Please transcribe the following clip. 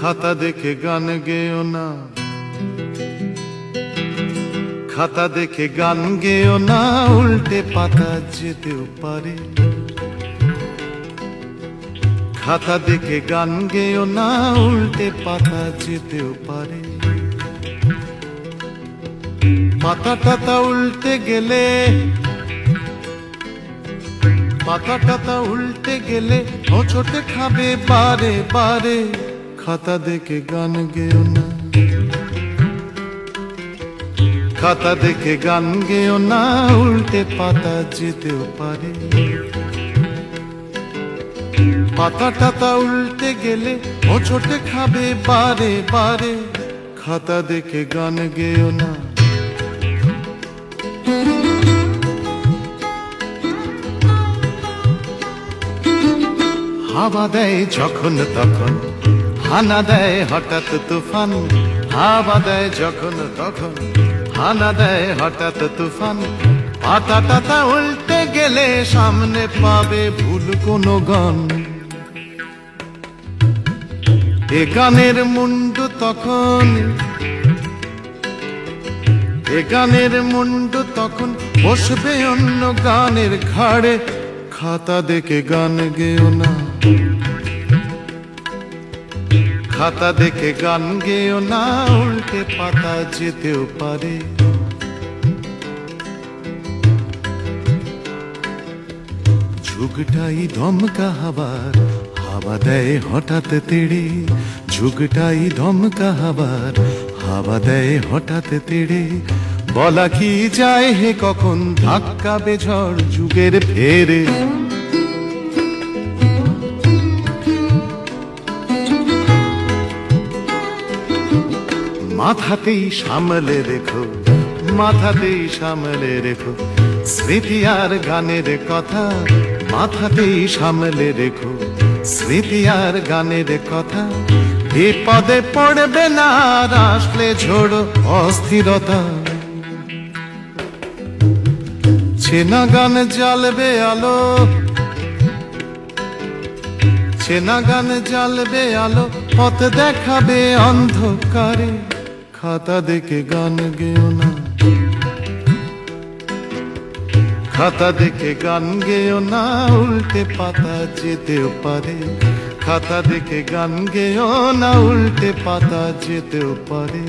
খাতা দেখে গান গেও না। খাতা দেখে গান গেও না, উল্টে পাতা যেতেও পারে। খাতা দেখে গান গেও না, উল্টে পাতা যেতেও পারে। পাতা টাতা উল্টে গেলে পাতা টাতা উল্টে গেলে ছোটে খাবে বারে বারে। খাতা দেখে গান গেও না। খাতা দেখে গান গেও না, উল্টে পাতা যেতেও পারে। পাতা টাতা উল্টে গেলে ও ছোটে খাবে বারে বারে। খাতা দেখে গান গেও না। হাওয়া দেয় যখন তখন হানা দেয় হঠাৎ তুফান, হাওয়া দেয় যখন তখন। হানা দেয় হঠাৎ তুফান, পাতা টাতা উল্টে গেলে সামনে পাবে ভুল কোনো গান এ গানের মুন্ডু তখন, এ গানের মুন্ডু তখন বসবে অন্য গানের ঘাড়ে, খাতা দেখে গান গেও না। খাতা দেখে গান গেও না উল্টে পাতা যেতেও পারে। ঝুঁকটাই ধমকা হাবার, হাওয়া দেয় হঠাৎ তেড়ে। ঝুঁকটাই ধমকা হাবার, হাওয়া দেয় হঠাৎ তেড়ে। বলা কি যায় হে কখন ধাক্কা বেঝড় যুগের ফেরে। মাথাতেই সামলে রেখো, মাথাতেই সামলে রেখো। স্মৃতি আর গানের কথা, মাথাতেই সামলে রেখো। স্মৃতি আর গানের কথা, বিপদে পড়বে না আসলে ঝোড়ো অস্থিরতা। চেনা গান জ্বালবে আলো, চেনা গান জ্বালবে আলো, পথ দেখাবে অন্ধকারে। খাতা দেখে গান গেও না। খাতা দেখে গান গেও না, উল্টে পাতা যেতেও পারে। খাতা দেখে গান গেও না, উল্টে পাতা যেতেও পারে।